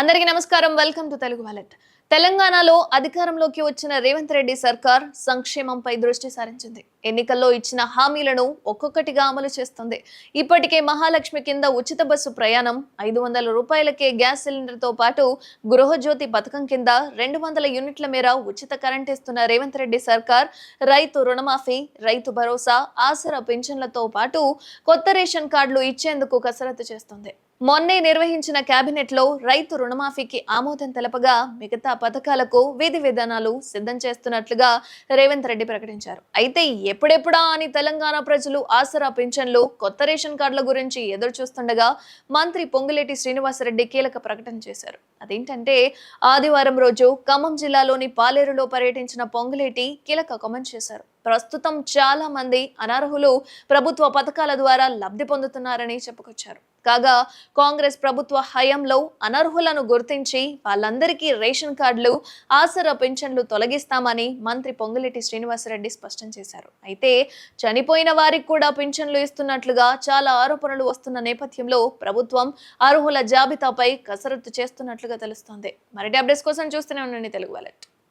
అందరికీ నమస్కారం. Welcome to Telugu wallet. తెలంగాణలో అధికారంలోకి వచ్చిన రేవంత్ రెడ్డి సర్కార్ సంక్షేమంపై దృష్టి సారించింది. ఎన్నికల్లో ఇచ్చిన హామీలను ఒక్కొక్కటిగా అమలు చేస్తుంది. ఇప్పటికే మహాలక్ష్మి కింద ఉచిత బస్సు ప్రయాణం ఐదు వందల రూపాయలకే గ్యాస్ సిలిండర్తో పాటు గృహజ్యోతి పథకం కింద రెండు వందల యూనిట్ల మేర ఉచిత కరెంట్ ఇస్తున్న రేవంత్ రెడ్డి సర్కార్ రైతు రుణమాఫీ రైతు భరోసా ఆసరా పింఛన్లతో పాటు కొత్త రేషన్ కార్డులు ఇచ్చేందుకు కసరత్తు చేస్తుంది. మొన్నే నిర్వహించిన కేబినెట్లో రైతు రుణమాఫీకి ఆమోదం తెలపగా మిగతా పథకాలకు విధి విధానాలు సిద్ధం చేస్తున్నట్లుగా రేవంత్ రెడ్డి ప్రకటించారు. అయితే ఎప్పుడెప్పుడా అని తెలంగాణ ప్రజలు ఆసరా పింఛన్లు కొత్త రేషన్ కార్డుల గురించి ఎదురు చూస్తుండగా మంత్రి పొంగులేటి శ్రీనివాసరెడ్డి కీలక ప్రకటన చేశారు. అదేంటంటే ఆదివారం రోజు ఖమ్మం జిల్లాలోని పాలేరులో పర్యటించిన పొంగులేటి కీలక కామెంట్ చేశారు. ప్రస్తుతం చాలా మంది అనర్హులు ప్రభుత్వ పథకాల ద్వారా లబ్ధి పొందుతున్నారని చెప్పుకొచ్చారు. కాగా కాంగ్రెస్ ప్రభుత్వ హయాంలో అనర్హులను గుర్తించి వాళ్ళందరికీ రేషన్ కార్డులు ఆసరా పింఛన్లు తొలగిస్తామని మంత్రి పొంగులేటి శ్రీనివాసరెడ్డి స్పష్టం చేశారు. అయితే చనిపోయిన వారికి కూడా పింఛన్లు ఇస్తున్నట్లుగా చాలా ఆరోపణలు వస్తున్న నేపథ్యంలో ప్రభుత్వం అర్హుల జాబితాపై కసరత్తు చేస్తున్నట్లుగా తెలుస్తోంది. మరిటి అప్డేట్స్ కోసం చూస్తూనే ఉండండి తెలుగు వాలెట్